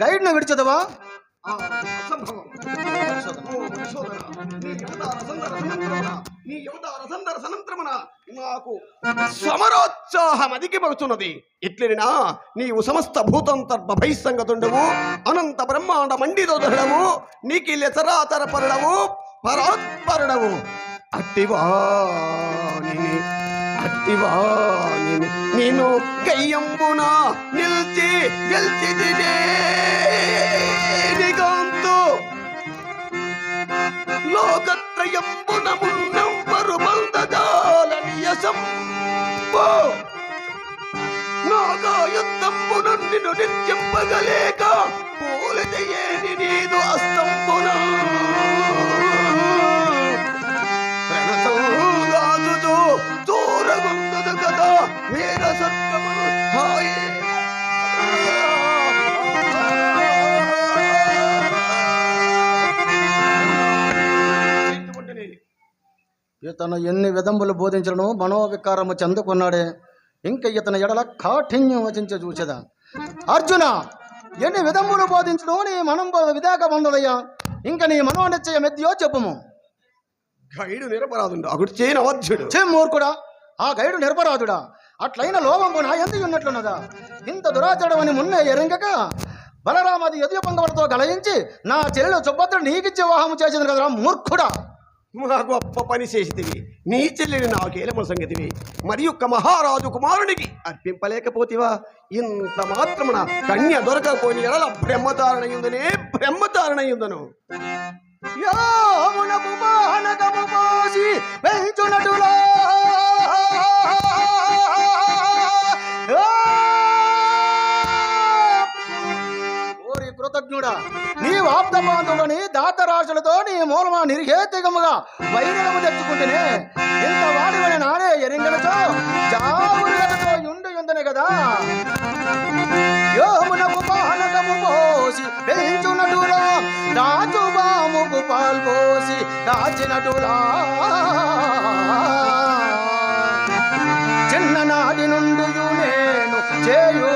గైడ్ను విడిచదవా? ఆ అసంభవం. నాకు సమరోత్సాహం అధికమవుతున్నది ఇట్లనినా నీవు సమస్త భూతంతర్భైసంగతుండవు అనంత బ్రహ్మాండ మండిదోదరుడవు నీకిల్లె చరాచర పరుడవు పరాత్పరుడవు. అట్టివాణిని అట్టివాణిని. నేను కయ్యంబున నిల్చి గెలిచిదినే నిగాంతు లోకత్రయంబున మున్నెవ్వరు బంధజాలని యశంబు. నాగా యుద్ధంబున నిన్ను నిత్యంపగలేక పూలజయేని నీదు అస్తంబునా. ఇతను ఎన్ని విధములు బోధించను మనోవికారము చెందుకున్నాడే. ఇంక ఇతని ఎడల కాఠిన్యం వచించ చూచెదా. అర్జున ఎన్ని విధములు బోధించను నీ మనం విధాక బంధుడయ్యా ఇంక నీ మనోనిశ్చయం ఎద్దియో చెప్పుము. గైడు నిరపరాధుండు. అగుడు చేయని అవధ్యుడు. చే మూర్ఖుడా ఆ గైడు నిర్భరాధుడా అట్లయిన లోభంపు నా ఎందుకు ఉన్నట్లున్నదా? ఇంత దురాచరమని మున్నే ఎరంగక బలరామది ఎదుయ పొంగవలతో గలయించి నా చెల్లెలు సుభద్ర నీకిచ్చే వాహము చేసింది కదరా మూర్ఖుడా. మా గొప్ప పని చేసితివి నీ చెల్లెని నాకేలమ సంగతివి. మరి యొక్క మహారాజు కుమారునికి అర్పింపలేకపోతివా? ఇంత మాత్రమున కన్య దొరకపోని ఎడల బ్రహ్మతారణయుందనే బ్రహ్మతారణయుందను. యామునకు బానకము పోసి పెంచునటులా కృతజ్ఞుడా. నీ వాప్త బాంధవుడని దాతరాశులతో నీ మూలమా నిర్హేతికముగా వైరము తెచ్చుకుంటేనే. ఇంత వాడివని నానే ఎరింగలతో జావులతో ఉండి ఉందనే కదా. యోమునకు పానకము పోసి పెంచునటులా రాజుబాముకు పాల్పోసి కాచినటులా చిన్ననాటి నుండి నేను చేయు